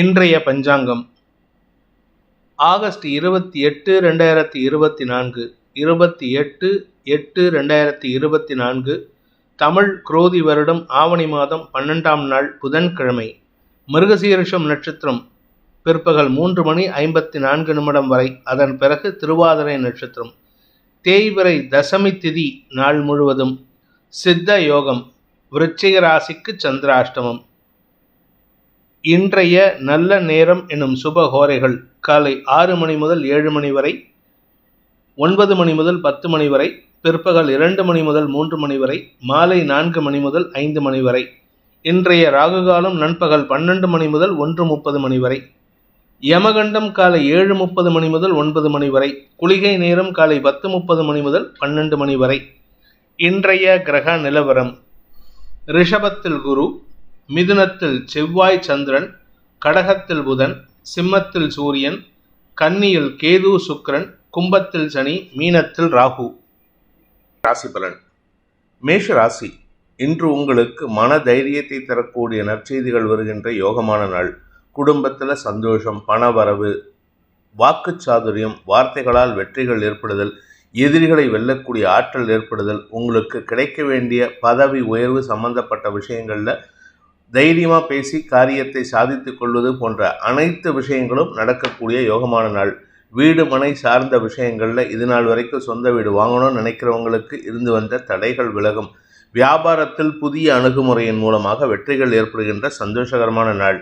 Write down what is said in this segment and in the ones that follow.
இன்றைய பஞ்சாங்கம். ஆகஸ்ட் இருபத்தி எட்டு ரெண்டாயிரத்தி இருபத்தி நான்கு. இருபத்தி எட்டு எட்டு ரெண்டாயிரத்தி இருபத்தி நான்கு. தமிழ் குரோதி வருடம் ஆவணி மாதம் பன்னெண்டாம் நாள் புதன்கிழமை. மிருகசீரிஷம் நட்சத்திரம் பிற்பகல் மூன்று மணி ஐம்பத்தி நான்கு நிமிடம் வரை. அதன் பிறகு திருவாதிரை நட்சத்திரம். தேய்பிறை தசமி திதி நாள் முழுவதும். சித்த யோகம் விருச்சிக ராசிக்கு சந்திராஷ்டமம். இன்றைய நல்ல நேரம் எனும் சுப ஹோரைகள் காலை ஆறு மணி முதல் ஏழு மணி வரை ஒன்பது மணி முதல் பத்து மணி வரை பிற்பகல் இரண்டு மணி முதல் மூன்று மணி வரை மாலை நான்கு மணி முதல் ஐந்து மணி வரை இன்றைய ராகுகாலம் நண்பகல் பன்னெண்டு மணி முதல் ஒன்று முப்பது மணி வரை யமகண்டம் காலை ஏழு முப்பது மணி முதல் ஒன்பது மணி வரை குளிகை நேரம் காலை பத்து முப்பது மணி முதல் பன்னெண்டு மணி வரை. இன்றைய கிரக நிலவரம் ரிஷபத்தில் குரு மிதுனத்தில் செவ்வாய் சந்திரன் கடகத்தில் புதன் சிம்மத்தில் சூரியன் கன்னியில் கேது சுக்கிரன் கும்பத்தில் சனி மீனத்தில் ராகு. ராசி பலன். மேஷ ராசி இன்று உங்களுக்கு மன தைரியத்தை தரக்கூடிய நற்செய்திகள் வருகின்ற யோகமான நாள். குடும்பத்தில் சந்தோஷம் பண வரவு சாதுரியம் வார்த்தைகளால் வெற்றிகள் ஏற்படுதல் எதிரிகளை வெல்லக்கூடிய ஆற்றல் ஏற்படுதல் உங்களுக்கு கிடைக்க வேண்டிய பதவி உயர்வு சம்பந்தப்பட்ட விஷயங்களில் தைரியமாக பேசி காரியத்தை சாதித்து கொள்வது போன்ற அனைத்து விஷயங்களும் நடக்கக்கூடிய யோகமான நாள். வீடு மனை சார்ந்த விஷயங்களில் இது நாள் வரைக்கும் சொந்த வீடு வாங்கணும்னு நினைக்கிறவங்களுக்கு இருந்து வந்த தடைகள் விலகும். வியாபாரத்தில் புதிய அணுகுமுறையின் மூலமாக வெற்றிகள் ஏற்படுகின்ற சந்தோஷகரமான நாள்.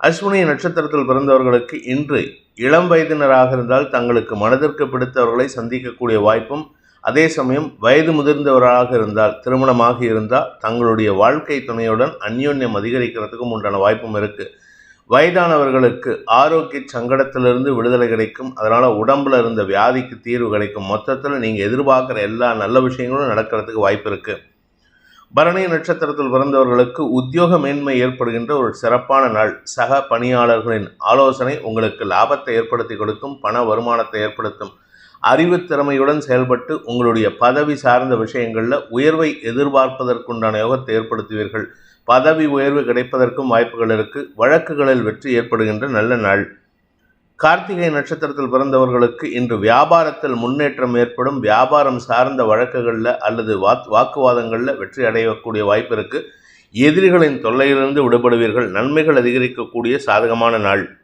அஸ்வினி நட்சத்திரத்தில் பிறந்தவர்களுக்கு இன்று இளம் வயதினராக இருந்தால் தங்களுக்கு மனதிற்கு பிடித்தவர்களை சந்திக்கக்கூடிய வாய்ப்பும் அதே சமயம் வயது முதிர்ந்தவராக இருந்தால் திருமணமாக இருந்தால் தங்களுடைய வாழ்க்கை துணையுடன் அந்யோன்யம் அதிகரிக்கிறதுக்கும் உண்டான வாய்ப்பும் இருக்குது வயதானவர்களுக்கு ஆரோக்கிய சங்கடத்திலிருந்து விடுதலை கிடைக்கும். அதனால் உடம்புல இருந்த வியாதிக்கு தீர்வு கிடைக்கும். மொத்தத்தில் நீங்கள் எதிர்பார்க்குற எல்லா நல்ல விஷயங்களும் நடக்கிறதுக்கு வாய்ப்பு இருக்குது பரணி நட்சத்திரத்தில் பிறந்தவர்களுக்கு உத்தியோக மேன்மை ஏற்படுகின்ற ஒரு சிறப்பான நாள். சக பணியாளர்களின் ஆலோசனை உங்களுக்கு லாபத்தை ஏற்படுத்தி கொடுக்கும் பண வருமானத்தை ஏற்படுத்தும். அறிவுத்திறமையுடன் செயல்பட்டு உங்களுடைய பதவி சார்ந்த விஷயங்களில் உயர்வை எதிர்பார்ப்பதற்குண்டான யோகத்தை ஏற்படுத்துவீர்கள். பதவி உயர்வு கிடைப்பதற்கும் வாய்ப்புகள் இருக்கு. வழக்குகளில் வெற்றி ஏற்படுகின்ற நல்ல நாள். கார்த்திகை நட்சத்திரத்தில் பிறந்தவர்களுக்கு இன்று வியாபாரத்தில் முன்னேற்றம் ஏற்படும். வியாபாரம் சார்ந்த வழக்குகளில் அல்லது வாக்குவாதங்களில் வெற்றி அடையக்கூடிய வாய்ப்பு இருக்கு. எதிரிகளின் தொல்லையிலிருந்து விடுபடுவீர்கள். நன்மைகள் அதிகரிக்கக்கூடிய சாதகமான நாள்.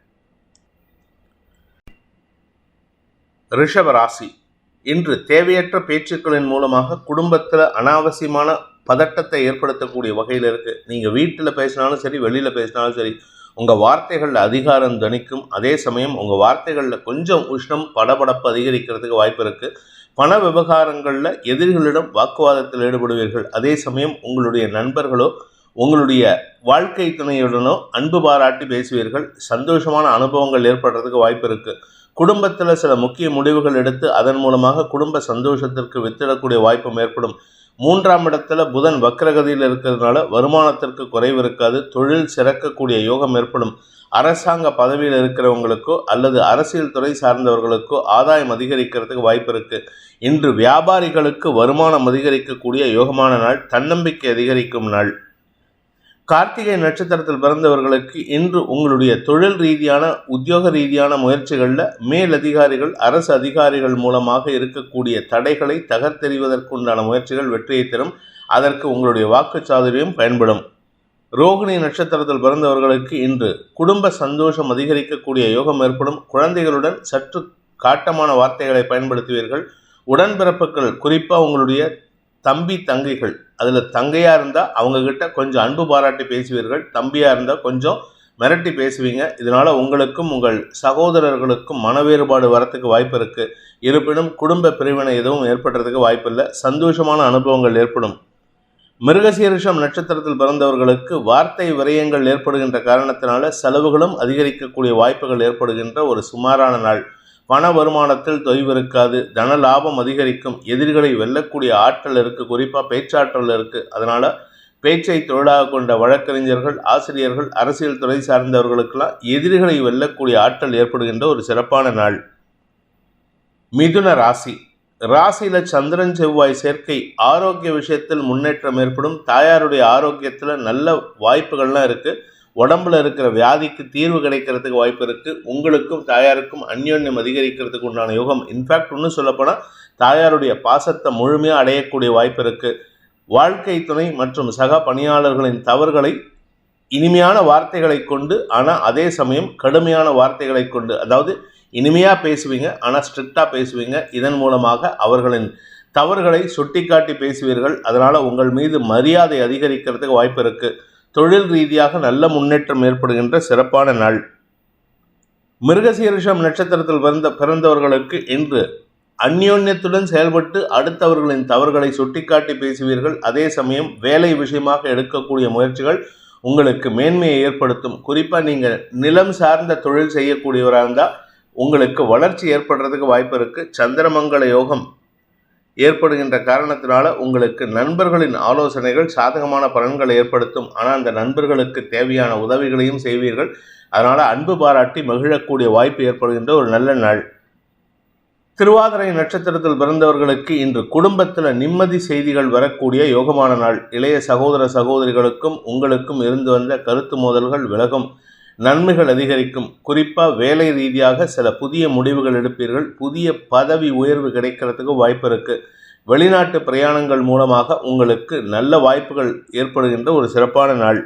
ரிஷப ராசி இன்று தேவையற்ற பேச்சுக்களின் மூலமாக குடும்பத்தில் அனாவசியமான பதட்டத்தை ஏற்படுத்தக்கூடிய வகையில் இருக்குது நீங்கள் வீட்டில் பேசினாலும் சரி வெளியில் பேசினாலும் சரி உங்கள் வார்த்தைகளில் அதிகாரம் தணிக்கும். அதே சமயம் உங்கள் வார்த்தைகளில் கொஞ்சம் உஷ்ணம் படபடப்பு அதிகரிக்கிறதுக்கு வாய்ப்பு இருக்குது பண விவகாரங்களில் எதிரிகளிடம் வாக்குவாதத்தில் ஈடுபடுவீர்கள். அதே சமயம் உங்களுடைய நண்பர்களோ உங்களுடைய வாழ்க்கை துணையுடனோ அன்பு பாராட்டி பேசுவீர்கள். சந்தோஷமான அனுபவங்கள் ஏற்படுறதுக்கு வாய்ப்பு இருக்குது குடும்பத்தில் சில முக்கிய முடிவுகள் எடுத்து அதன் மூலமாக குடும்ப சந்தோஷத்திற்கு வித்திடக்கூடிய வாய்ப்பும் ஏற்படும். மூன்றாம் இடத்துல புதன் வக்ரகதியில் இருக்கிறதுனால வருமானத்திற்கு குறைவு இருக்காது. தொழில் சிறக்கக்கூடிய யோகம் ஏற்படும். அரசாங்க பதவியில் இருக்கிறவங்களுக்கோ அல்லது அரசியல் துறை சார்ந்தவர்களுக்கோ ஆதாயம் அதிகரிக்கிறதுக்கு வாய்ப்பு இருக்கு. இன்று வியாபாரிகளுக்கு வருமானம் அதிகரிக்கக்கூடிய யோகமான நாள். தன்னம்பிக்கை அதிகரிக்கும் நாள். கார்த்திகை நட்சத்திரத்தில் பிறந்தவர்களுக்கு இன்று உங்களுடைய தொழில் ரீதியான உத்தியோக ரீதியான முயற்சிகளில் மேலதிகாரிகள் அரசு அதிகாரிகள் மூலமாக இருக்கக்கூடிய தடைகளை தகர்த்தெறிவதற்குண்டான முயற்சிகள் வெற்றியை தரும். அதற்கு உங்களுடைய வாக்குச்சாதுரியம் பயன்படும். ரோகிணி நட்சத்திரத்தில் பிறந்தவர்களுக்கு இன்று குடும்ப சந்தோஷம் அதிகரிக்கக்கூடிய யோகம் ஏற்படும். குழந்தைகளுடன் சற்று காட்டமான வார்த்தைகளை பயன்படுத்துவீர்கள். உடன்பிறப்புகள் குறிப்பாக உங்களுடைய தம்பி தங்கைகள். அதில் தங்கையாக இருந்தால் அவங்கக்கிட்ட கொஞ்சம் அன்பு பாராட்டி பேசுவீர்கள். தம்பியாக இருந்தால் கொஞ்சம் மிரட்டி பேசுவீங்க. இதனால் உங்களுக்கும் உங்கள் சகோதரர்களுக்கும் மன வேறுபாடு வரத்துக்கு வாய்ப்பு இருக்குது இருப்பினும் குடும்ப பிரிவினை எதுவும் ஏற்படுறதுக்கு வாய்ப்பில்லை. சந்தோஷமான அனுபவங்கள் ஏற்படும். மிருகசீரிஷம் நட்சத்திரத்தில் பிறந்தவர்களுக்கு வார்த்தை விரயங்கள் ஏற்படுகின்ற காரணத்தினால செலவுகளும் அதிகரிக்கக்கூடிய வாய்ப்புகள் ஏற்படுகின்ற ஒரு சுமாரான நாள். பண வருமானத்தில் தொய்வு இருக்காது தன லாபம் அதிகரிக்கும் எதிரிகளை வெல்லக்கூடிய ஆற்றல் இருக்குது குறிப்பாக பேச்சாற்றல் இருக்குது அதனால் பேச்சை தொழிலாக கொண்ட வழக்கறிஞர்கள் ஆசிரியர்கள் அரசியல் துறை சார்ந்தவர்களுக்கெல்லாம் எதிரிகளை வெல்லக்கூடிய ஆற்றல் ஏற்படுகின்ற ஒரு சிறப்பான நாள். மிதுன ராசி. ராசியில் சந்திரன் செவ்வாய் சேர்க்கை ஆரோக்கிய விஷயத்தில் முன்னேற்றம் ஏற்படும். தாயாருடைய ஆரோக்கியத்தில் நல்ல வாய்ப்புகள்லாம் இருக்குது உடம்புல இருக்கிற வியாதிக்கு தீர்வு கிடைக்கிறதுக்கு வாய்ப்பு இருக்குது உங்களுக்கும் தாயாருக்கும் அந்யோன்யம் அதிகரிக்கிறதுக்கு உண்டான யோகம். இன்ஃபேக்ட் இன்னும் சொல்லப்போனால் தாயாருடைய பாசத்தை முழுமையாக அடையக்கூடிய வாய்ப்பு இருக்குது வாழ்க்கை துணை மற்றும் சக பணியாளர்களின் தவறுகளை இனிமையான வார்த்தைகளை கொண்டு ஆனால் அதே சமயம் கடுமையான வார்த்தைகளை கொண்டு அதாவது இனிமையாக பேசுவீங்க ஆனால் ஸ்ட்ரிக்டாக பேசுவீங்க. இதன் மூலமாக அவர்களின் தவறுகளை சுட்டிக்காட்டி பேசுவீர்கள். அதனால் உங்கள் மீது மரியாதை அதிகரிக்கிறதுக்கு வாய்ப்பு இருக்குது தொழில் ரீதியாக நல்ல முன்னேற்றம் ஏற்படுகின்ற சிறப்பான நாள். மிருகசீரிஷம் நட்சத்திரத்தில் பிறந்த பிறந்தவர்களுக்கு இன்று அந்யோன்யத்துடன் செயல்பட்டு அடுத்தவர்களின் தவறுகளை சுட்டிக்காட்டி பேசுவீர்கள். அதே சமயம் வேலை விஷயமாக எடுக்கக்கூடிய முயற்சிகள் உங்களுக்கு மேன்மையை ஏற்படுத்தும். குறிப்பாக நீங்கள் நிலம் சார்ந்த தொழில் செய்யக்கூடியவராக இருந்தால் உங்களுக்கு வளர்ச்சி ஏற்படுறதுக்கு வாய்ப்பு இருக்குது சந்திரமங்கல யோகம் ஏற்படுகின்ற காரணத்தினால உங்களுக்கு நண்பர்களின் ஆலோசனைகள் சாதகமான பலன்களை ஏற்படுத்தும். ஆனால் அந்த நண்பர்களுக்கு தேவையான உதவிகளையும் செய்வீர்கள். அதனால் அன்பு பாராட்டி மகிழக்கூடிய வாய்ப்பு ஏற்படுகின்ற ஒரு நல்ல நாள். திருவாதிரை நட்சத்திரத்தில் பிறந்தவர்களுக்கு இன்று குடும்பத்தில் நிம்மதி செய்திகள் வரக்கூடிய யோகமான நாள். இளைய சகோதர சகோதரிகளுக்கும் உங்களுக்கும் இருந்து வந்த கருத்து மோதல்கள் விலகும். நன்மைகள் அதிகரிக்கும். குறிப்பாக வேலை ரீதியாக சில புதிய முடிவுகள் எடுப்பீர்கள். புதிய பதவி உயர்வு கிடைக்கிறதுக்கு வாய்ப்பு இருக்குது வெளிநாட்டு பிரயாணங்கள் மூலமாக உங்களுக்கு நல்ல வாய்ப்புகள் ஏற்படுகின்ற ஒரு சிறப்பான நாள்.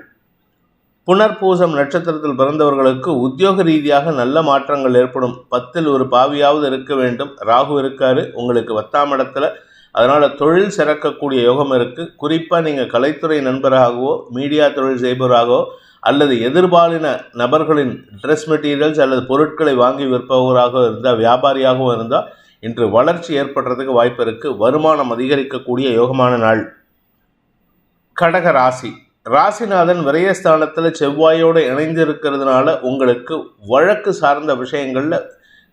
புனர்பூசம் நட்சத்திரத்தில் பிறந்தவர்களுக்கு உத்தியோக ரீதியாக நல்ல மாற்றங்கள் ஏற்படும். பத்தில் ஒரு பாவியாவது இருக்க வேண்டும். ராகு இருக்காரு. உங்களுக்கு பத்தாம் இடத்துல. அதனால் தொழில் சிறக்கக்கூடிய யோகம் இருக்குது குறிப்பாக நீங்கள் கலைத்துறை நண்பராகவோ மீடியா தொழில் செய்பவராகவோ அல்லது எதிர்பாலின நபர்களின் ட்ரெஸ் மெட்டீரியல்ஸ் அல்லது பொருட்களை வாங்கி விற்பவராக இருந்தால் வியாபாரியாகவும் இருந்தால் இன்று வளர்ச்சி ஏற்படுறதுக்கு வாய்ப்பு இருக்குது வருமானம் அதிகரிக்கக்கூடிய யோகமான நாள். கடக ராசி. ராசிநாதன் விரயஸ்தானத்தில் செவ்வாயோடு இணைந்து இருக்கிறதுனால உங்களுக்கு வழக்கு சார்ந்த விஷயங்களில்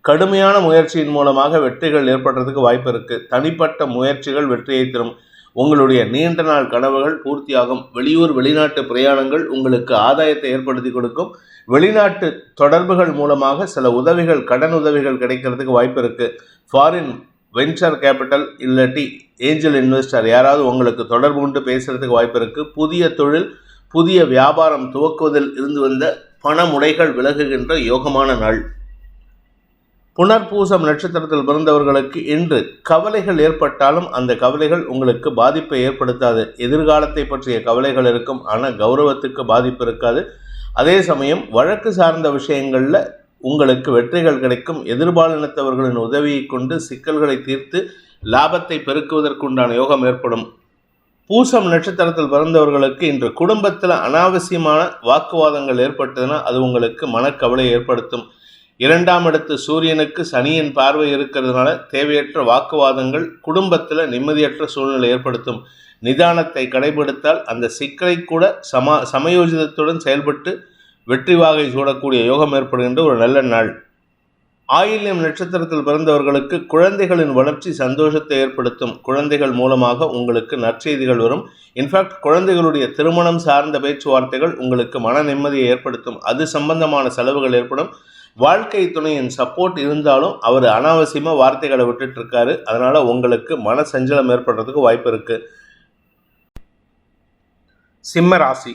கடுமையான முயற்சியின் மூலமாக வெற்றிகள் ஏற்படுறதுக்கு வாய்ப்பு இருக்குது தனிப்பட்ட முயற்சிகள் வெற்றியை தரும். உங்களுடைய நீண்ட நாள் கனவுகள் பூர்த்தியாகும். வெளியூர் வெளிநாட்டு பிரயாணங்கள் உங்களுக்கு ஆதாயத்தை ஏற்படுத்தி கொடுக்கும். வெளிநாட்டு தொடர்புகள் மூலமாக சில உதவிகள் கடன் உதவிகள் கிடைக்கிறதுக்கு வாய்ப்பு இருக்குது ஃபாரின் வெஞ்சர் கேபிட்டல் இல்லாட்டி ஏஞ்சல் இன்வெஸ்டர் யாராவது உங்களுக்கு தொடர்பு கொண்டு பேசுகிறதுக்கு வாய்ப்பு இருக்குது புதிய தொழில் புதிய வியாபாரம் துவக்குவதில் இருந்து வந்த பண முடைகள் விலகுகின்ற யோகமான நாள். புனர்பூசம் நட்சத்திரத்தில் பிறந்தவர்களுக்கு இன்று கவலைகள் ஏற்பட்டாலும் அந்த கவலைகள் உங்களுக்கு பாதிப்பை ஏற்படுத்தாது. எதிர்காலத்தை பற்றிய கவலைகள் இருக்கும் ஆனால் கௌரவத்துக்கு பாதிப்பு இருக்காது. அதே சமயம் வழக்கு சார்ந்த விஷயங்களில் உங்களுக்கு வெற்றிகள் கிடைக்கும். எதிர்பாலினத்தவர்களின் உதவியை கொண்டு சிக்கல்களை தீர்த்து லாபத்தை பெருக்குவதற்குண்டான யோகம் ஏற்படும். பூசம் நட்சத்திரத்தில் பிறந்தவர்களுக்கு இன்று குடும்பத்தில் அனாவசியமான வாக்குவாதங்கள் ஏற்பட்டதுன்னா அது உங்களுக்கு மனக்கவலை ஏற்படுத்தும். இரண்டாம் இடத்து சூரியனுக்கு சனியின் பார்வை இருக்கிறதுனால தேவையற்ற வாக்குவாதங்கள் குடும்பத்தில் நிம்மதியற்ற சூழ்நிலை ஏற்படுத்தும். நிதானத்தை கடைபிடித்தால் அந்த சிக்கலை கூட சமா சமயோஜிதத்துடன் செயல்பட்டு வெற்றி வாகை சூடக்கூடிய யோகம் ஏற்படுகின்ற ஒரு நல்ல நாள். ஆயில்யம் நட்சத்திரத்தில் பிறந்தவர்களுக்கு குழந்தைகளின் வளர்ச்சி சந்தோஷத்தை ஏற்படுத்தும். குழந்தைகள் மூலமாக உங்களுக்கு நற்செய்திகள் வரும். இன்ஃபேக்ட் குழந்தைகளுடைய திருமணம் சார்ந்த பேச்சுவார்த்தைகள் உங்களுக்கு மன நிம்மதியை ஏற்படுத்தும். அது சம்பந்தமான செலவுகள் ஏற்படும். வாழ்க்கை துணையின் சப்போர்ட் இருந்தாலும் அவர் அனாவசியமாக வார்த்தைகளை விட்டுட்டு இருக்காரு. அதனால் உங்களுக்கு மன சஞ்சலம் ஏற்படுறதுக்கு வாய்ப்பு இருக்குது சிம்ம ராசி.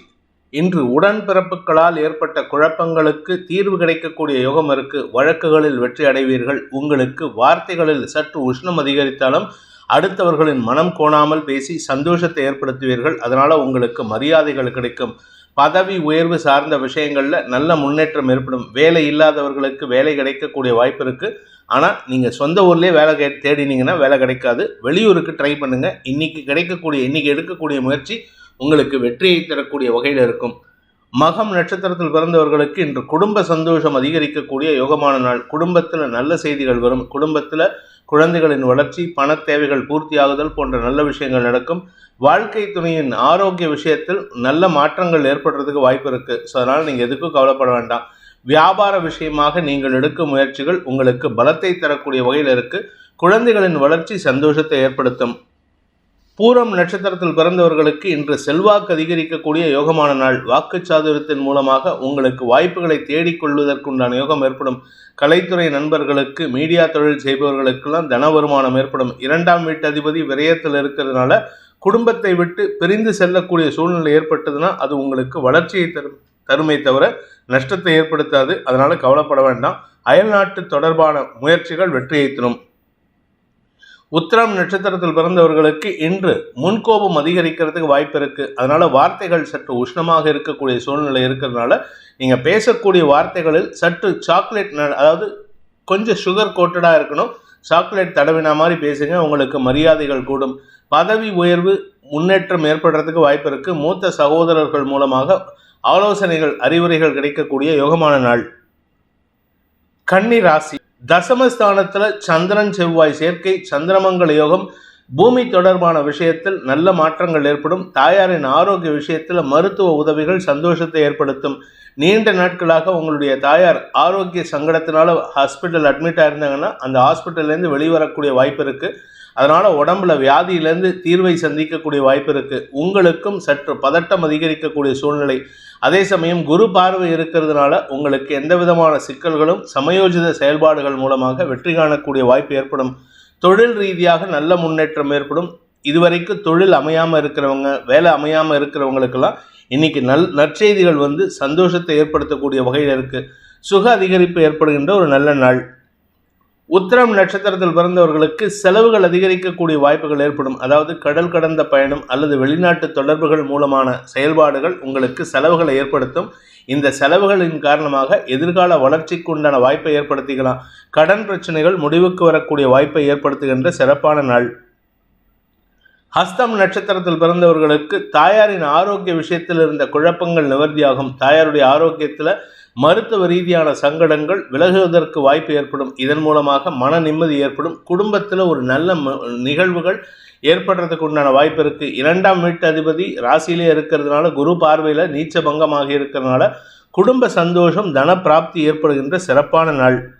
இன்று உடன்பிறப்புகளால் ஏற்பட்ட குழப்பங்களுக்கு தீர்வு கிடைக்கக்கூடிய யோகம் இருக்கு. வழக்குகளில் வெற்றி அடைவீர்கள். உங்களுக்கு வார்த்தைகளில் சற்று உஷ்ணம் அதிகரித்தாலும் அடுத்தவர்களின் மனம் கோணாமல் பேசி சந்தோஷத்தை ஏற்படுத்துவீர்கள். அதனால் உங்களுக்கு மரியாதைகள் கிடைக்கும். பதவி உயர்வு சார்ந்த விஷயங்களில் நல்ல முன்னேற்றம் ஏற்படும். வேலை இல்லாதவர்களுக்கு வேலை கிடைக்கக்கூடிய வாய்ப்பு இருக்குது ஆனால் நீங்கள் சொந்த ஊர்லேயே வேலை கே தேடினீங்கன்னா வேலை கிடைக்காது. வெளியூருக்கு ட்ரை பண்ணுங்கள் இன்றைக்கி கிடைக்கக்கூடிய இன்றைக்கி எடுக்கக்கூடிய முயற்சி உங்களுக்கு வெற்றியை தரக்கூடிய வகையில் இருக்கும். மகம் நட்சத்திரத்தில் பிறந்தவர்களுக்கு இன்று குடும்ப சந்தோஷம் அதிகரிக்கக்கூடிய யோகமான நாள். குடும்பத்தில் நல்ல செய்திகள் வரும். குடும்பத்தில் குழந்தைகளின் வளர்ச்சி பண தேவைகள் பூர்த்தியாகுதல் போன்ற நல்ல விஷயங்கள் நடக்கும். வாழ்க்கை துணையின் ஆரோக்கிய விஷயத்தில் நல்ல மாற்றங்கள் ஏற்படுறதுக்கு வாய்ப்பு இருக்குது ஸோ அதனால் நீங்கள் எதுக்கும் கவலைப்பட வேண்டாம். வியாபார விஷயமாக நீங்கள் எடுக்கும் முயற்சிகள் உங்களுக்கு பலத்தை தரக்கூடிய வகையில் இருக்குது குழந்தைகளின் வளர்ச்சி சந்தோஷத்தை ஏற்படுத்தும். பூரம் நட்சத்திரத்தில் பிறந்தவர்களுக்கு இன்று செல்வாக்கு அதிகரிக்கக்கூடிய யோகமான நாள். வாக்கு சாதுரத்தின் மூலமாக உங்களுக்கு வாய்ப்புகளை தேடிக்கொள்வதற்குண்டான யோகம் ஏற்படும். கலைத்துறை நண்பர்களுக்கு மீடியா தொழில் செய்பவர்களுக்கெல்லாம் தன வருமானம் ஏற்படும். இரண்டாம் வீட்டு அதிபதி விரயத்தில் இருக்கிறதுனால குடும்பத்தை விட்டு பிரிந்து செல்லக்கூடிய சூழ்நிலை ஏற்பட்டதுன்னா அது உங்களுக்கு வளர்ச்சியை தரும் தருமை தவிர நஷ்டத்தை ஏற்படுத்தாது. அதனால் கவலைப்பட வேண்டாம். அயல்நாட்டு தொடர்பான முயற்சிகள் வெற்றியை தரும். உத்திரம் நட்சத்திரத்தில் பிறந்தவர்களுக்கு இன்று முன்கோபம் அதிகரிக்கிறதுக்கு வாய்ப்பு இருக்கு. அதனால வார்த்தைகள் சற்று உஷ்ணமாக இருக்கக்கூடிய சூழ்நிலை இருக்கிறதுனால நீங்க பேசக்கூடிய வார்த்தைகளில் சற்று சாக்லேட் அதாவது கொஞ்சம் சுகர் கோட்டடாக இருக்கணும். சாக்லேட் தடவினா மாதிரி பேசுங்க உங்களுக்கு மரியாதைகள் கூடும். பதவி உயர்வு முன்னேற்றம் ஏற்படுறதுக்கு வாய்ப்பு இருக்கு. மூத்த சகோதரர்கள் மூலமாக ஆலோசனைகள் அறிவுரைகள் கிடைக்கக்கூடிய யோகமான நாள். கன்னி ராசி. தசமஸ்தானத்தில் சந்திரன் செவ்வாய் சேர்க்கை சந்திரமங்கல யோகம் பூமி தொடர்பான விஷயத்தில் நல்ல மாற்றங்கள் ஏற்படும். தாயாரின் ஆரோக்கிய விஷயத்தில் மருத்துவ உதவிகள் சந்தோஷத்தை ஏற்படுத்தும். நீண்ட நாட்களாக உங்களுடைய தாயார் ஆரோக்கிய சங்கடத்தினால ஹாஸ்பிட்டல் அட்மிட் ஆயிருந்தாங்கன்னா அந்த ஹாஸ்பிட்டல்லேருந்து வெளிவரக்கூடிய வாய்ப்பு இருக்குது அதனால் உடம்புல வியாதியிலேருந்து தீர்வை சந்திக்கக்கூடிய வாய்ப்பு இருக்குது உங்களுக்கும் சற்று பதட்டம் அதிகரிக்கக்கூடிய சூழ்நிலை. அதே சமயம் குரு பார்வை இருக்கிறதுனால உங்களுக்கு எந்த விதமான சிக்கல்களும் சமயோஜித செயல்பாடுகள் மூலமாக வெற்றி காணக்கூடிய வாய்ப்பு ஏற்படும். தொழில் ரீதியாக நல்ல முன்னேற்றம் ஏற்படும். இதுவரைக்கும் தொழில் அமையாமல் இருக்கிறவங்க வேலை அமையாமல் இருக்கிறவங்களுக்கெல்லாம் இன்னைக்கு நல் நற்செய்திகள் வந்து சந்தோஷத்தை ஏற்படுத்தக்கூடிய வகையில் இருக்குது சுக அதிகரிப்பு ஏற்படுகின்ற ஒரு நல்ல நாள். உத்திரம் நட்சத்திரத்தில் பிறந்தவர்களுக்கு செலவுகள் அதிகரிக்கக்கூடிய வாய்ப்புகள் ஏற்படும். அதாவது கடல் கடந்த பயணம் அல்லது வெளிநாட்டு தொடர்புகள் மூலமான செயல்பாடுகள் உங்களுக்கு செலவுகளை ஏற்படுத்தும். இந்த செலவுகளின் காரணமாக எதிர்கால வளர்ச்சிக்கு உண்டான வாய்ப்பை ஏற்படுத்திக்கலாம். கடன் பிரச்சனைகள் முடிவுக்கு வரக்கூடிய வாய்ப்பை ஏற்படுத்துகின்ற சிறப்பான நாள். ஹஸ்தம் நட்சத்திரத்தில் பிறந்தவர்களுக்கு தாயாரின் ஆரோக்கிய விஷயத்தில் இருந்த குழப்பங்கள் நிவர்த்தியாகும். தாயாருடைய ஆரோக்கியத்தில் மருத்துவ ரீதியான சங்கடங்கள் விலகுவதற்கு வாய்ப்பு ஏற்படும். இதன் மூலமாக மன நிம்மதி ஏற்படும். குடும்பத்தில் ஒரு நல்ல ம- நிகழ்வுகள் ஏற்படுறதுக்கு உண்டான வாய்ப்பு இருக்கு. இரண்டாம் வீட்டு அதிபதி ராசியிலே இருக்கிறதுனால குரு பார்வையில் நீச்ச பங்கமாக இருக்கிறதுனால குடும்ப சந்தோஷம் தன பிராப்தி ஏற்படுகின்ற சிறப்பான நாள்.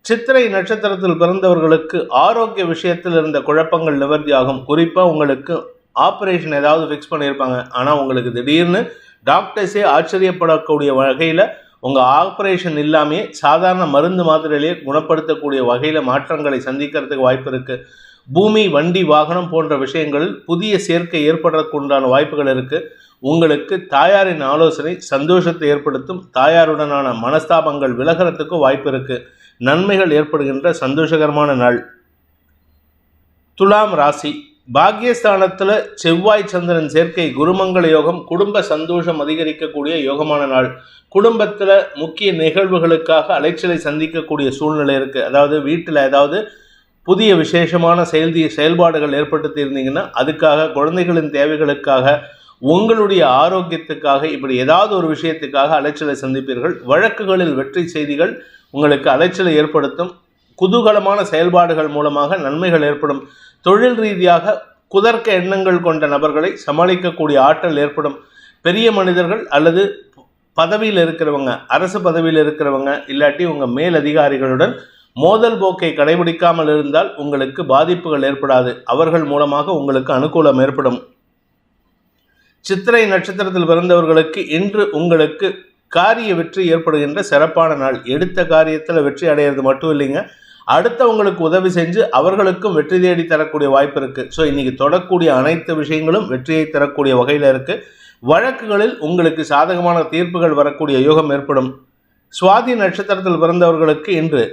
சித்திரை நட்சத்திரத்தில் பிறந்தவர்களுக்கு ஆரோக்கிய விஷயத்தில் இருந்த குழப்பங்கள் நிவர்த்தியாகும். குறிப்பாக உங்களுக்கு ஆப்ரேஷன் ஏதாவது ஃபிக்ஸ் பண்ணியிருப்பாங்க. ஆனால் உங்களுக்கு திடீர்னு டாக்டர்ஸே ஆச்சரியப்படக்கூடிய வகையில் உங்கள் ஆப்ரேஷன் இல்லாமையே சாதாரண மருந்து மாத்திரையிலேயே குணப்படுத்தக்கூடிய வகையில் மாற்றங்களை சந்திக்கிறதுக்கு வாய்ப்பு இருக்குது பூமி வண்டி வாகனம் போன்ற விஷயங்களில் புதிய சேர்க்கை ஏற்படுறதுக்கு உண்டான வாய்ப்புகள் இருக்குது உங்களுக்கு தாயாரின் ஆலோசனை சந்தோஷத்தை ஏற்படுத்தும் தாயாருடனான மனஸ்தாபங்கள் விலகிறதுக்கும் வாய்ப்பு இருக்குது நன்மைகள் ஏற்படுகின்ற சந்தோஷகரமான நாள். துலாம் ராசி. பாக்யஸ்தானத்தில் செவ்வாய் சந்திரன் சேர்க்கை குருமங்கள யோகம் குடும்ப சந்தோஷம் அதிகரிக்கக்கூடிய யோகமான நாள். குடும்பத்தில் முக்கிய நிகழ்வுகளுக்காக அலைச்சலை சந்திக்கக்கூடிய சூழ்நிலை இருக்குது அதாவது வீட்டில் ஏதாவது புதிய விசேஷமான செயல் செயல்பாடுகள் ஏற்படுத்தி இருந்தீங்கன்னா அதுக்காக குழந்தைகளின் தேவைகளுக்காக உங்களுடைய ஆரோக்கியத்துக்காக இப்படி ஏதாவது ஒரு விஷயத்துக்காக அலைச்சலை சந்திப்பீர்கள். வழக்குகளில் வெற்றி செய்திகள் உங்களுக்கு அலைச்சலை ஏற்படுத்தும். குதூகலமான செயல்பாடுகள் மூலமாக நன்மைகள் ஏற்படும். தொழில் ரீதியாக குதர்க்க எண்ணங்கள் கொண்ட நபர்களை சமாளிக்கக்கூடிய ஆற்றல் ஏற்படும். பெரிய மனிதர்கள் அல்லது பதவியில் இருக்கிறவங்க அரசு பதவியில் இருக்கிறவங்க இல்லாட்டி உங்கள் மேல் அதிகாரிகளுடன் மோதல் போக்கை கடைபிடிக்காமல் இருந்தால் உங்களுக்கு பாதிப்புகள் ஏற்படாது. அவர்கள் மூலமாக உங்களுக்கு அனுகூலம் ஏற்படும். சித்திரை நட்சத்திரத்தில் பிறந்தவர்களுக்கு இன்று உங்களுக்கு காரிய வெற்றி ஏற்படுகின்ற சிறப்பான நாள். எடுத்த காரியத்தில் வெற்றி அடையிறது மட்டும் இல்லைங்க. அடுத்தவங்களுக்கு உதவி செஞ்சு அவர்களுக்கும் வெற்றி தேடி தரக்கூடிய வாய்ப்பு இருக்கு. ஸோ இன்னைக்கு தொடக்கூடிய அனைத்து விஷயங்களும் வெற்றியை தரக்கூடிய வகையில் இருக்கு. வழக்குகளில் உங்களுக்கு சாதகமான தீர்ப்புகள் வரக்கூடிய யோகம் ஏற்படும். சுவாதி நட்சத்திரத்தில் பிறந்தவர்களுக்கு இன்று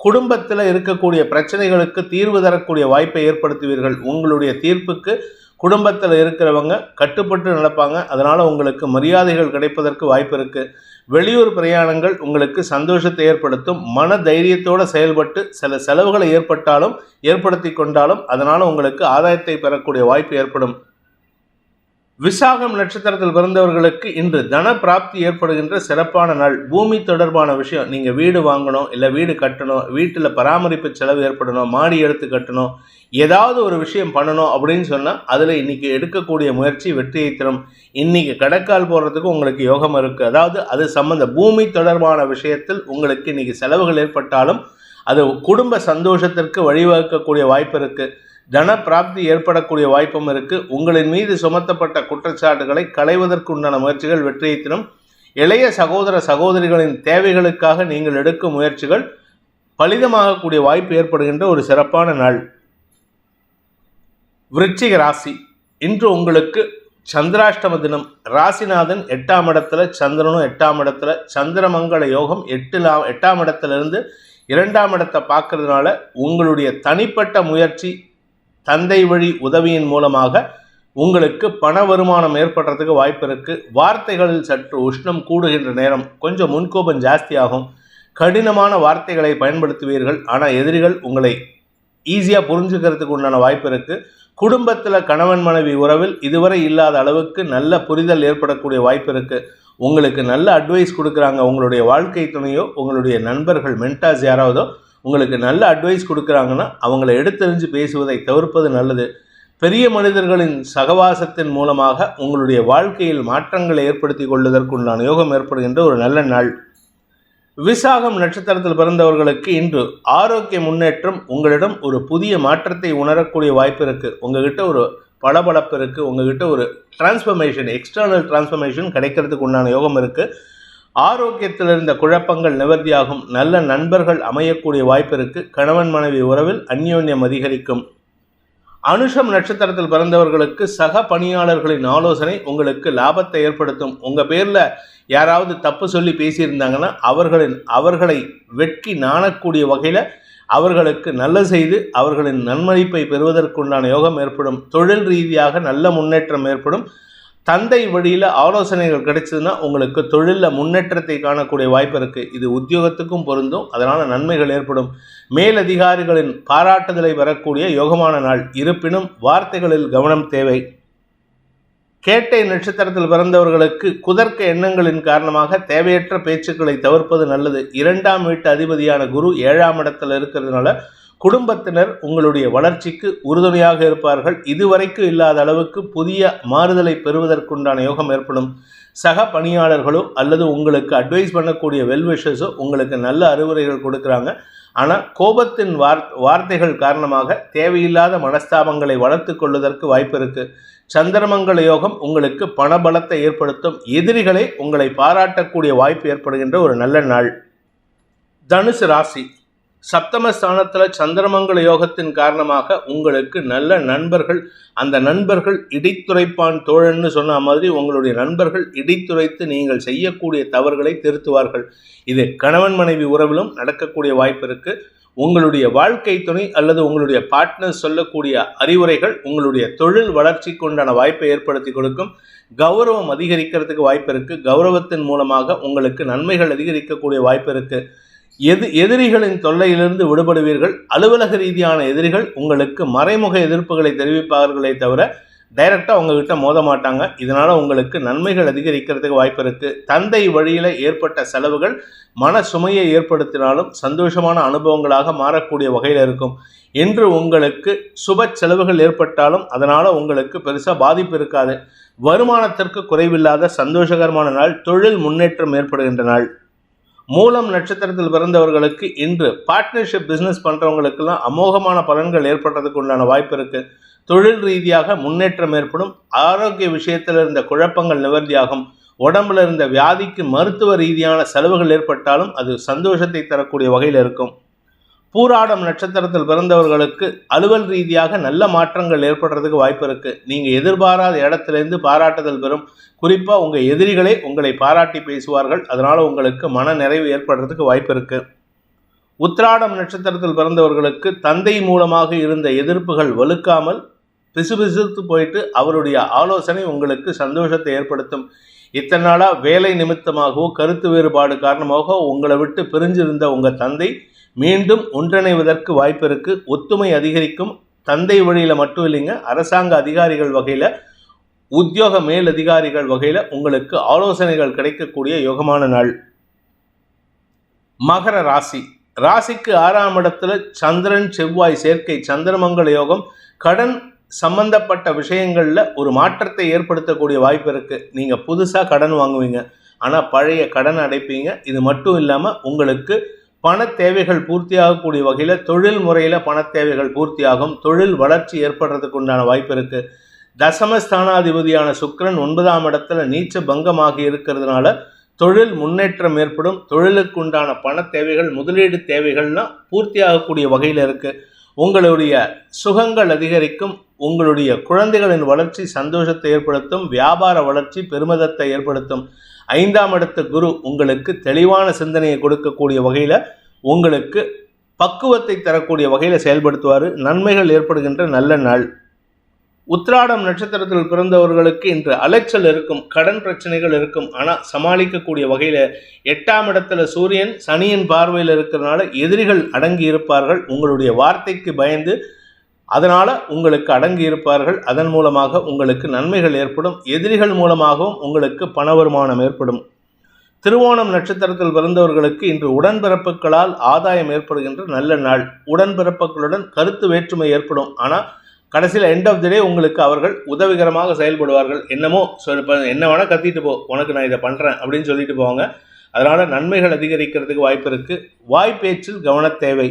குடும்பத்தில் இருக்கக்கூடிய பிரச்சனைகளுக்கு தீர்வு தரக்கூடிய வாய்ப்பை ஏற்படுத்துவீர்கள். உங்களுடைய தீர்ப்புக்கு குடும்பத்தில் இருக்கிறவங்க கட்டுப்பட்டு நடப்பாங்க. அதனால் உங்களுக்கு மரியாதைகள் கிடைப்பதற்கு வாய்ப்பு இருக்குது வெளியூர் பிரயாணங்கள் உங்களுக்கு சந்தோஷத்தை ஏற்படுத்தும். மன தைரியத்தோடு செயல்பட்டு சில செலவுகளை ஏற்பட்டாலும் ஏற்படுத்தி கொண்டாலும் அதனால் உங்களுக்கு ஆதாயத்தை பெறக்கூடிய வாய்ப்பு ஏற்படும். விசாகம் நட்சத்திரத்தில் பிறந்தவர்களுக்கு இன்று தன பிராப்தி ஏற்படுகின்ற சிறப்பான நாள். பூமி தொடர்பான விஷயம். நீங்கள் வீடு வாங்கணும் இல்லை வீடு கட்டணும் வீட்டில் பராமரிப்பு செலவு ஏற்படணும் மாடி எடுத்து கட்டணும் ஏதாவது ஒரு விஷயம் பண்ணணும் அப்படின்னு சொன்னால் அதில் இன்னைக்கு எடுக்கக்கூடிய முயற்சி வெற்றியை தரும். இன்னைக்கு கடைக்கால் போடுறதுக்கு உங்களுக்கு யோகம் இருக்குது அதாவது அது சம்மந்த பூமி தொடர்பான விஷயத்தில் உங்களுக்கு இன்னைக்கு செலவுகள் ஏற்பட்டாலும் அது குடும்ப சந்தோஷத்திற்கு வழிவகுக்கக்கூடிய வாய்ப்பு இருக்குது தன பிராப்தி ஏற்படக்கூடிய வாய்ப்பும் இருக்கு. உங்களின் மீது சுமத்தப்பட்ட குற்றச்சாட்டுகளை களைவதற்கு உண்டான முயற்சிகள் வெற்றியை தினம் இளைய சகோதர சகோதரிகளின் தேவைகளுக்காக நீங்கள் எடுக்கும் முயற்சிகள் பலிதமாகக்கூடிய வாய்ப்பு ஏற்படுகின்ற ஒரு சிறப்பான நாள். விருச்சிக ராசி. இன்று உங்களுக்கு சந்திராஷ்டம தினம். ராசிநாதன் எட்டாம் இடத்துல சந்திரனும் எட்டாம் இடத்துல சந்திரமங்கள யோகம் எட்டுல எட்டாம் இடத்துல இருந்து இரண்டாம் இடத்தை பார்க்கறதுனால உங்களுடைய தனிப்பட்ட முயற்சி தந்தை வழி உதவியின் மூலமாக உங்களுக்கு பண வருமானம் ஏற்படுறதுக்கு வாய்ப்பு இருக்குது வார்த்தைகளில் சற்று உஷ்ணம் கூடுகின்ற நேரம் கொஞ்சம் முன்கோபம் ஜாஸ்தியாகும். கடினமான வார்த்தைகளை பயன்படுத்துவீர்கள். ஆனால் எதிரிகள் உங்களை ஈஸியாக புரிஞ்சுக்கிறதுக்கு உண்டான வாய்ப்பு இருக்குது குடும்பத்தில் கணவன் மனைவி உறவில் இதுவரை இல்லாத அளவுக்கு நல்ல புரிதல் ஏற்படக்கூடிய வாய்ப்பு இருக்கு. உங்களுக்கு நல்ல அட்வைஸ் கொடுக்குறாங்க உங்களுடைய வாழ்க்கை துணையோ உங்களுடைய நண்பர்கள் மென்டாஸ் யாராவதோ உங்களுக்கு நல்ல அட்வைஸ் கொடுக்குறாங்கன்னா அவங்கள எடுத்தெறிஞ்சு பேசுவதை தவிர்ப்பது நல்லது. பெரிய மனிதர்களின் சகவாசத்தின் மூலமாக உங்களுடைய வாழ்க்கையில் மாற்றங்களை ஏற்படுத்தி கொள்வதற்குண்டான யோகம் ஏற்படுகின்ற ஒரு நல்ல நாள். விசாகம் நட்சத்திரத்தில் பிறந்தவர்களுக்கு இன்று ஆரோக்கிய முன்னேற்றம் உங்களிடம் ஒரு புதிய மாற்றத்தை உணரக்கூடிய வாய்ப்பு இருக்குது உங்ககிட்ட ஒரு பளபளப்பு இருக்குது உங்ககிட்ட ஒரு டிரான்ஸ்ஃபர்மேஷன் எக்ஸ்டர்னல் டிரான்ஸ்ஃபர்மேஷன் கிடைக்கிறதுக்கு உண்டான யோகம் இருக்குது ஆரோக்கியத்தில் இருந்த குழப்பங்கள் நிவர்த்தியாகும். நல்ல நண்பர்கள் அமையக்கூடிய வாய்ப்பு இருக்குது கணவன் மனைவி உறவில் அந்யோன்யம் அதிகரிக்கும். அனுஷம் நட்சத்திரத்தில் பிறந்தவர்களுக்கு சக பணியாளர்களின் ஆலோசனை உங்களுக்கு லாபத்தை ஏற்படுத்தும். உங்கள் பேரில் யாராவது தப்பு சொல்லி பேசியிருந்தாங்கன்னா அவர்களின் அவர்களை வெட்கி நாணக்கூடிய வகையில் அவர்களுக்கு நல்ல செய்து அவர்களின் நன்மதிப்பை பெறுவதற்குண்டான யோகம் ஏற்படும். தொழில் ரீதியாக நல்ல முன்னேற்றம் ஏற்படும். தந்தை வழியில் ஆலோசனைகள் கிடைச்சதுன்னா உங்களுக்கு தொழிலில் முன்னேற்றத்தை காணக்கூடிய வாய்ப்பு இருக்குது இது உத்தியோகத்துக்கும் பொருந்தும். அதனால் நன்மைகள் ஏற்படும். மேலதிகாரிகளின் பாராட்டுதலை வரக்கூடிய யோகமான நாள். இருப்பினும் வார்த்தைகளில் கவனம் தேவை. கேட்டை நட்சத்திரத்தில் பிறந்தவர்களுக்கு குதர்க்க எண்ணங்களின் காரணமாக தேவையற்ற பேச்சுக்களை தவிர்ப்பது நல்லது. இரண்டாம் வீட்டு அதிபதியான குரு ஏழாம் இடத்தில் இருக்கிறதுனால குடும்பத்தினர் உங்களுடைய வளர்ச்சிக்கு உறுதுணையாக இருப்பார்கள். இதுவரைக்கும் இல்லாத அளவுக்கு புதிய மாறுதலை பெறுவதற்குண்டான யோகம் ஏற்படும். சக பணியாளர்களோ அல்லது உங்களுக்கு அட்வைஸ் பண்ணக்கூடிய வெல்விஷஸோ உங்களுக்கு நல்ல அறிவுரைகள் கொடுக்குறாங்க. ஆனால் கோபத்தின் வார் வார்த்தைகள் காரணமாக தேவையில்லாத மனஸ்தாபங்களை வளர்த்து கொள்வதற்கு வாய்ப்பு இருக்குது சந்திரமங்கல யோகம் உங்களுக்கு பணபலத்தை ஏற்படுத்தும். எதிரிகளை உங்களை பாராட்டக்கூடிய வாய்ப்பு ஏற்படுகின்ற ஒரு நல்ல நாள். தனுசு ராசி. சப்தமஸ்தானத்தில் சந்திரமங்கல யோகத்தின் காரணமாக உங்களுக்கு நல்ல நண்பர்கள் அந்த நண்பர்கள் இடித்துரைப்பான் தோழன்னு சொன்ன மாதிரி உங்களுடைய நண்பர்கள் இடித்துரைத்து நீங்கள் செய்யக்கூடிய தவறுகளை திருத்துவார்கள். இது கணவன் மனைவி உறவிலும் நடக்கக்கூடிய வாய்ப்பு இருக்கு. உங்களுடைய வாழ்க்கை துணை அல்லது உங்களுடைய பார்ட்னர் சொல்லக்கூடிய அறிவுரைகள் உங்களுடைய தொழில் வளர்ச்சிக்கு உண்டான வாய்ப்பை ஏற்படுத்தி கொடுக்கும். கௌரவம் அதிகரிக்கிறதுக்கு வாய்ப்பு இருக்குது கௌரவத்தின் மூலமாக உங்களுக்கு நன்மைகள் அதிகரிக்கக்கூடிய வாய்ப்பு இருக்குது எது எதிரிகளின் தொல்லையிலிருந்து விடுபடுவீர்கள்? அலுவலக ரீதியான எதிரிகள் உங்களுக்கு மறைமுக எதிர்ப்புகளை தெரிவிப்பார்களே தவிர டைரெக்டாக உங்ககிட்ட மோத மாட்டாங்க. இதனால் உங்களுக்கு நன்மைகள் அதிகரிக்கிறதுக்கு வாய்ப்பு இருக்குது தந்தை வழியில் ஏற்பட்ட செலவுகள் மன சுமையை ஏற்படுத்தினாலும் சந்தோஷமான அனுபவங்களாக மாறக்கூடிய வகையில் இருக்கும். இன்று உங்களுக்கு சுப செலவுகள் ஏற்பட்டாலும் அதனால் உங்களுக்கு பெருசாக பாதிப்பு இருக்காது. வருமானத்திற்கு குறைவில்லாத சந்தோஷகரமான நாள் தொழில் முன்னேற்றம் ஏற்படுகின்ற நாள். மூலம் நட்சத்திரத்தில் பிறந்தவர்களுக்கு இன்று பார்ட்னர்ஷிப் பிஸ்னஸ் பண்ணுறவங்களுக்கெல்லாம் அமோகமான பலன்கள் ஏற்படுறதுக்கு உண்டான வாய்ப்பு இருக்குது தொழில் ரீதியாக முன்னேற்றம் ஏற்படும். ஆரோக்கிய விஷயத்தில் இருந்த குழப்பங்கள் நிவர்த்தியாகும். உடம்புல இருந்த வியாதிக்கு மருத்துவ ரீதியான செலவுகள் ஏற்பட்டாலும் அது சந்தோஷத்தை தரக்கூடிய வகையில் இருக்கும். பூராடம் நட்சத்திரத்தில் பிறந்தவர்களுக்கு அலுவல் ரீதியாக நல்ல மாற்றங்கள் ஏற்படுறதுக்கு வாய்ப்பு இருக்கு. நீங்க எதிர்பாராத இடத்திலிருந்து பாராட்டுதல் பெறும். குறிப்பா உங்க எதிரிகளே உங்களை பாராட்டி பேசுவார்கள். அதனால உங்களுக்கு மன நிறைவு ஏற்படுறதுக்கு வாய்ப்பு இருக்கு. உத்ராடம் நட்சத்திரத்தில் பிறந்தவர்களுக்கு தந்தை மூலமாக இருந்த எதிர்ப்புகள் வலுக்காமல் பிசுபிசுத்து போயிட்டு அவருடைய ஆலோசனை உங்களுக்கு சந்தோஷத்தை ஏற்படுத்தும். இத்தனை நாளாக வேலை நிமித்தமாகவோ கருத்து வேறுபாடு காரணமாக உங்களை விட்டு பிரிஞ்சிருந்த உங்கள் தந்தை மீண்டும் ஒன்றிணைவதற்கு வாய்ப்பு இருக்கு ஒத்துமை அதிகரிக்கும். தந்தை வழியில் மட்டும் இல்லைங்க. அரசாங்க அதிகாரிகள் வகையில் உத்தியோக மேல் அதிகாரிகள் வகையில் உங்களுக்கு ஆலோசனைகள் கிடைக்கக்கூடிய யோகமான நாள். மகர ராசி. ராசிக்கு ஆறாம் இடத்துல சந்திரன் செவ்வாய் சேர்க்கை சந்திரமங்கல யோகம் கடன் சம்பந்தப்பட்ட விஷயங்களில் ஒரு மாற்றத்தை ஏற்படுத்தக்கூடிய வாய்ப்பு இருக்குது நீங்கள் புதுசாக கடன் வாங்குவீங்க. ஆனால் பழைய கடன் அடைப்பீங்க. இது மட்டும் இல்லாமல் உங்களுக்கு பண தேவைகள் பூர்த்தியாகக்கூடிய வகையில் தொழில் முறையில் பண தேவைகள் பூர்த்தியாகும். தொழில் வளர்ச்சி ஏற்படுறதுக்கு உண்டான வாய்ப்பு இருக்குது தசமஸ்தானாதிபதியான சுக்கரன் ஒன்பதாம் இடத்துல நீச்ச பங்கமாகி இருக்கிறதுனால தொழில் முன்னேற்றம் ஏற்படும். தொழிலுக்கு உண்டான பண தேவைகள் முதலீடு தேவைகள்லாம் பூர்த்தியாகக்கூடிய வகையில் இருக்குது உங்களுடைய சுகங்கள் அதிகரிக்கும். உங்களுடைய குழந்தைகளின் வளர்ச்சி சந்தோஷத்தை ஏற்படுத்தும். வியாபார வளர்ச்சி பெருமிதத்தை ஏற்படுத்தும். ஐந்தாம் இடத்து குரு உங்களுக்கு தெளிவான சிந்தனையை கொடுக்கக்கூடிய வகையில் உங்களுக்கு பக்குவத்தை தரக்கூடிய வகையில் செயல்படுத்துவார். நன்மைகள் ஏற்படுகின்ற நல்ல நாள். உத்ராடம் நட்சத்திரத்தில் பிறந்தவர்களுக்கு இன்று அலைச்சல் இருக்கும் கடன் பிரச்சனைகள் இருக்கும். ஆனால் சமாளிக்கக்கூடிய வகையில் எட்டாம் இடத்துல சூரியன் சனியின் பார்வையில் இருக்கிறனால எதிரிகள் அடங்கி இருப்பார்கள். உங்களுடைய வார்த்தைக்கு பயந்து அதனால் உங்களுக்கு அடங்கி இருப்பார்கள். அதன் மூலமாக உங்களுக்கு நன்மைகள் ஏற்படும். எதிரிகள் மூலமாகவும் உங்களுக்கு பண வருமானம் ஏற்படும். திருவோணம் நட்சத்திரத்தில் பிறந்தவர்களுக்கு இன்று உடன்பிறப்புகளால் ஆதாயம் ஏற்படுகின்ற நல்ல நாள். உடன்பிறப்புகளுடன் கருத்து வேற்றுமை ஏற்படும். ஆனால் கடைசியில் எண்ட் ஆஃப் த டே உங்களுக்கு அவர்கள் உதவிகரமாக செயல்படுவார்கள். என்னமோ சொல் இப்போ என்ன வேணால் கத்திட்டு போ. உனக்கு நான் இதை பண்ணுறேன் அப்படின்னு சொல்லிட்டு போவாங்க. அதனால் நன்மைகள் அதிகரிக்கிறதுக்கு வாய்ப்பு இருக்குது வாய்ப்பேச்சில் கவன தேவை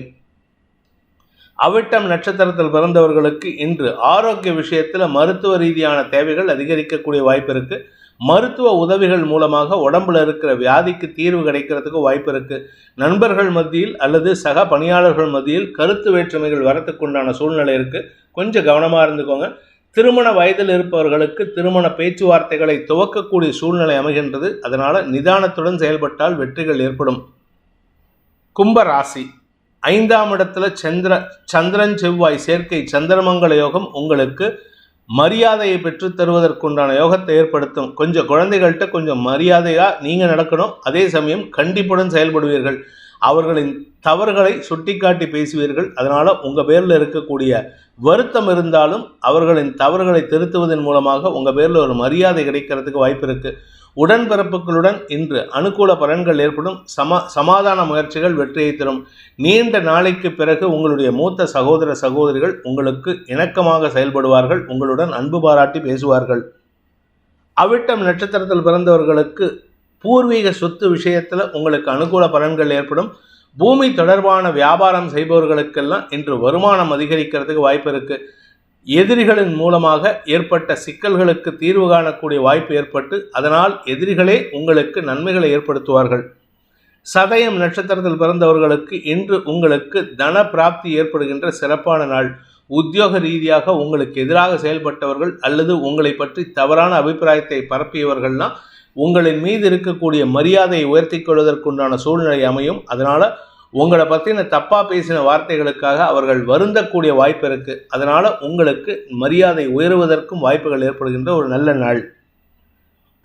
அவிட்டம் நட்சத்திரத்தில் பிறந்தவர்களுக்கு இன்று ஆரோக்கிய விஷயத்தில் மருத்துவ ரீதியான தேவைகள் அதிகரிக்கக்கூடிய வாய்ப்பு இருக்குது மருத்துவ உதவிகள் மூலமாக உடம்புல இருக்கிற வியாதிக்கு தீர்வு கிடைக்கிறதுக்கு வாய்ப்பு இருக்குது நண்பர்கள் மத்தியில் அல்லது சக பணியாளர்கள் மத்தியில் கருத்து வேற்றுமைகள் வரத்துக்குண்டான சூழ்நிலை இருக்குது கொஞ்சம் கவனமாக இருந்துக்கோங்க. திருமண வயதில் இருப்பவர்களுக்கு திருமண பேச்சுவார்த்தைகளை துவக்கக்கூடிய சூழ்நிலை அமைகின்றது. அதனால் நிதானத்துடன் செயல்பட்டால் வெற்றிகள் ஏற்படும். கும்ப ராசி. ஐந்தாம் இடத்துல சந்திர சந்திரன் செவ்வாய் சேர்க்கை சந்திரமங்கல யோகம் உங்களுக்கு மரியாதையை பெற்றுத் தருவதற்குண்டான யோகத்தை ஏற்படுத்தும். கொஞ்சம் குழந்தைகள்கிட்ட கொஞ்சம் மரியாதையாக நீங்கள் நடக்கணும். அதே சமயம் கண்டிப்புடன் செயல்படுவீர்கள். அவர்களின் தவறுகளை சுட்டிக்காட்டி பேசுவீர்கள். அதனால் உங்கள் பேரில் இருக்கக்கூடிய வருத்தம் இருந்தாலும் அவர்களின் தவறுகளை திருத்துவதன் மூலமாக உங்கள் பேரில் ஒரு மரியாதை கிடைக்கிறதுக்கு வாய்ப்பு இருக்குது உடன்பிறப்புகளுடன் இன்று அனுகூல பலன்கள் ஏற்படும். சமா சமாதான முயற்சிகள் வெற்றியை தரும். நீண்ட நாளைக்கு பிறகு உங்களுடைய மூத்த சகோதர சகோதரிகள் உங்களுக்கு இணக்கமாக செயல்படுவார்கள். உங்களுடன் அன்பு பாராட்டி பேசுவார்கள். அவிட்டம் நட்சத்திரத்தில் பிறந்தவர்களுக்கு பூர்வீக சொத்து விஷயத்தில் உங்களுக்கு அனுகூல பலன்கள் ஏற்படும். பூமி தொடர்பான வியாபாரம் செய்பவர்களுக்கெல்லாம் இன்று வருமானம் அதிகரிக்கிறதுக்கு வாய்ப்பு இருக்கு. எதிரிகளின் மூலமாக ஏற்பட்ட சிக்கல்களுக்கு தீர்வு காணக்கூடிய வாய்ப்பு ஏற்பட்டு அதனால் எதிரிகளே உங்களுக்கு நன்மைகளை ஏற்படுத்துவார்கள். சதயம் நட்சத்திரத்தில் பிறந்தவர்களுக்கு இன்று உங்களுக்கு தன பிராப்தி ஏற்படுகின்ற சிறப்பான நாள். உத்தியோக ரீதியாக உங்களுக்கு எதிராக செயல்பட்டவர்கள் அல்லது உங்களை பற்றி தவறான அபிப்பிராயத்தை பரப்பியவர்கள்லாம் உங்களின் மீது இருக்கக்கூடிய மரியாதையை உயர்த்தி கொள்வதற்குண்டான சூழ்நிலை அமையும். அதனால் உங்களை பற்றின தப்பாக பேசின வார்த்தைகளுக்காக அவர்கள் வருந்தக்கூடிய வாய்ப்பு இருக்குது அதனால் உங்களுக்கு மரியாதை உயருவதற்கும் வாய்ப்புகள் ஏற்படுகின்ற ஒரு நல்ல நாள்.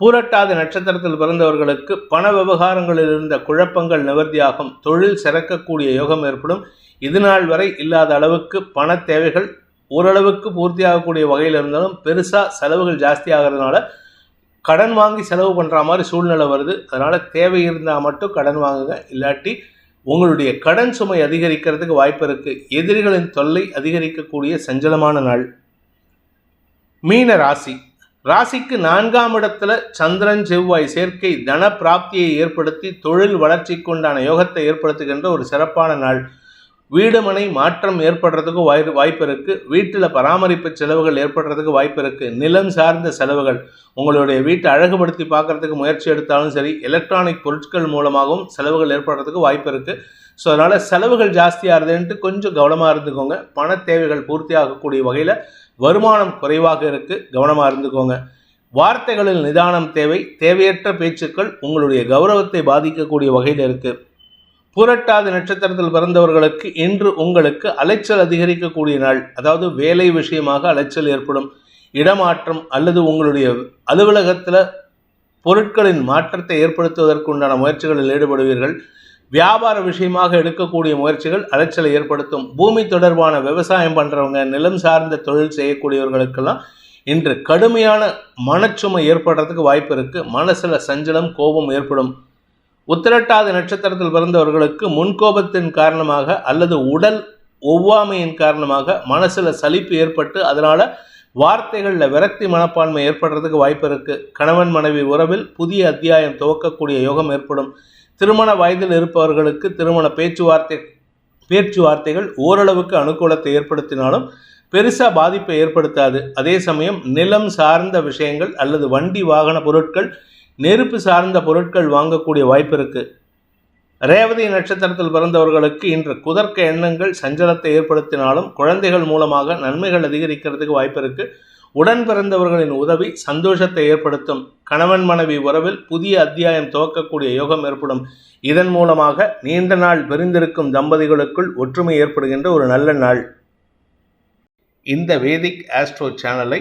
பூரட்டாதி நட்சத்திரத்தில் பிறந்தவர்களுக்கு பண விவகாரங்களில் இருந்த குழப்பங்கள் நிவர்த்தியாகும். தொழில் சிறக்கக்கூடிய யோகம் ஏற்படும். இதுநாள் வரை இல்லாத அளவுக்கு பண தேவைகள் ஓரளவுக்கு பூர்த்தியாகக்கூடிய வகையில் இருந்தாலும் பெருசாக செலவுகள் ஜாஸ்தி ஆகிறதுனால கடன் வாங்கி செலவு பண்ணுற மாதிரி சூழ்நிலை வருது. அதனால் தேவை இருந்தால் மட்டும் கடன் வாங்குங்க. இல்லாட்டி உங்களுடைய கடன் சுமை அதிகரிக்கிறதுக்கு வாய்ப்பு இருக்குது எதிரிகளின் தொல்லை அதிகரிக்கக்கூடிய சஞ்சலமான நாள். மீன ராசி. ராசிக்கு நான்காம் இடத்துல சந்திரன் செவ்வாய் சேர்க்கை தன பிராப்தியை ஏற்படுத்தி தொழில் வளர்ச்சிக்குண்டான யோகத்தை ஏற்படுத்துகின்ற ஒரு சிறப்பான நாள். வீடு மனை மாற்றம் ஏற்படுறதுக்கு வாய் வாய்ப்பு இருக்குது வீட்டில் பராமரிப்பு செலவுகள் ஏற்படுறதுக்கு வாய்ப்பு இருக்குது நிலம் சார்ந்த செலவுகள். உங்களுடைய வீட்டை அழகுபடுத்தி பார்க்குறதுக்கு முயற்சி எடுத்தாலும் சரி எலக்ட்ரானிக் பொருட்கள் மூலமாகவும் செலவுகள் ஏற்படுறதுக்கு வாய்ப்பு இருக்குது ஸோ அதனால் செலவுகள் ஜாஸ்தியாக இருதுன்ட்டு கொஞ்சம் கவனமாக இருந்துக்கோங்க. பண தேவைகள் பூர்த்தி ஆகக்கூடிய வகையில் வருமானம் குறைவாக இருக்குது கவனமாக இருந்துக்கோங்க. வார்த்தைகளில் நிதானம் தேவை. தேவையற்ற பேச்சுக்கள் உங்களுடைய கௌரவத்தை பாதிக்கக்கூடிய வகையில் இருக்குது புரட்டாதி நட்சத்திரத்தில் பிறந்தவர்களுக்கு இன்று உங்களுக்கு அலைச்சல் அதிகரிக்கக்கூடிய நாள். அதாவது வேலை விஷயமாக அலைச்சல் ஏற்படும். இடமாற்றம் அல்லது உங்களுடைய அலுவலகத்தில் பொருட்களின் மாற்றத்தை ஏற்படுத்துவதற்குண்டான முயற்சிகளில் ஈடுபடுவீர்கள். வியாபார விஷயமாக எடுக்கக்கூடிய முயற்சிகள் அலைச்சலை ஏற்படுத்தும். பூமி தொடர்பான விவசாயம் பண்ணுறவங்க நிலம் சார்ந்த தொழில் செய்யக்கூடியவர்களுக்கெல்லாம் இன்று கடுமையான மனச்சுமை ஏற்படுறதுக்கு வாய்ப்பு இருக்குது மனசில் சஞ்சலம் கோபம் ஏற்படும். உத்திரட்டாத நட்சத்திரத்தில் பிறந்தவர்களுக்கு முன்கோபத்தின் காரணமாக அல்லது உடல் ஒவ்வாமையின் காரணமாக மனசில் சலிப்பு ஏற்பட்டு அதனால் வார்த்தைகளில் விரக்தி மனப்பான்மை ஏற்படுறதுக்கு வாய்ப்பு இருக்குது கணவன் மனைவி உறவில் புதிய அத்தியாயம் துவக்கக்கூடிய யோகம் ஏற்படும். திருமண வயதில் இருப்பவர்களுக்கு திருமண பேச்சுவார்த்தை பேச்சுவார்த்தைகள் ஓரளவுக்கு அனுகூலத்தை ஏற்படுத்தினாலும் பெருசாக பாதிப்பை ஏற்படுத்தாது. அதே சமயம் நிலம் சார்ந்த விஷயங்கள் அல்லது வண்டி வாகன பொருட்கள் நெருப்பு சார்ந்த பொருட்கள் வாங்கக்கூடிய வாய்ப்பு இருக்குது ரேவதி நட்சத்திரத்தில் பிறந்தவர்களுக்கு இன்று குதர்க்க எண்ணங்கள் சஞ்சலத்தை ஏற்படுத்தினாலும் குழந்தைகள் மூலமாக நன்மைகள் அதிகரிக்கிறதுக்கு வாய்ப்பு இருக்கு. உடன் பிறந்தவர்களின் உதவி சந்தோஷத்தை ஏற்படுத்தும். கணவன் மனைவி உறவில் புதிய அத்தியாயம் துவக்கக்கூடிய யோகம் ஏற்படும். இதன் மூலமாக நீண்ட நாள் பிரிந்திருக்கும் தம்பதிகளுக்குள் ஒற்றுமை ஏற்படுகின்ற ஒரு நல்ல நாள். இந்த வேதிக் ஆஸ்ட்ரோ சேனலை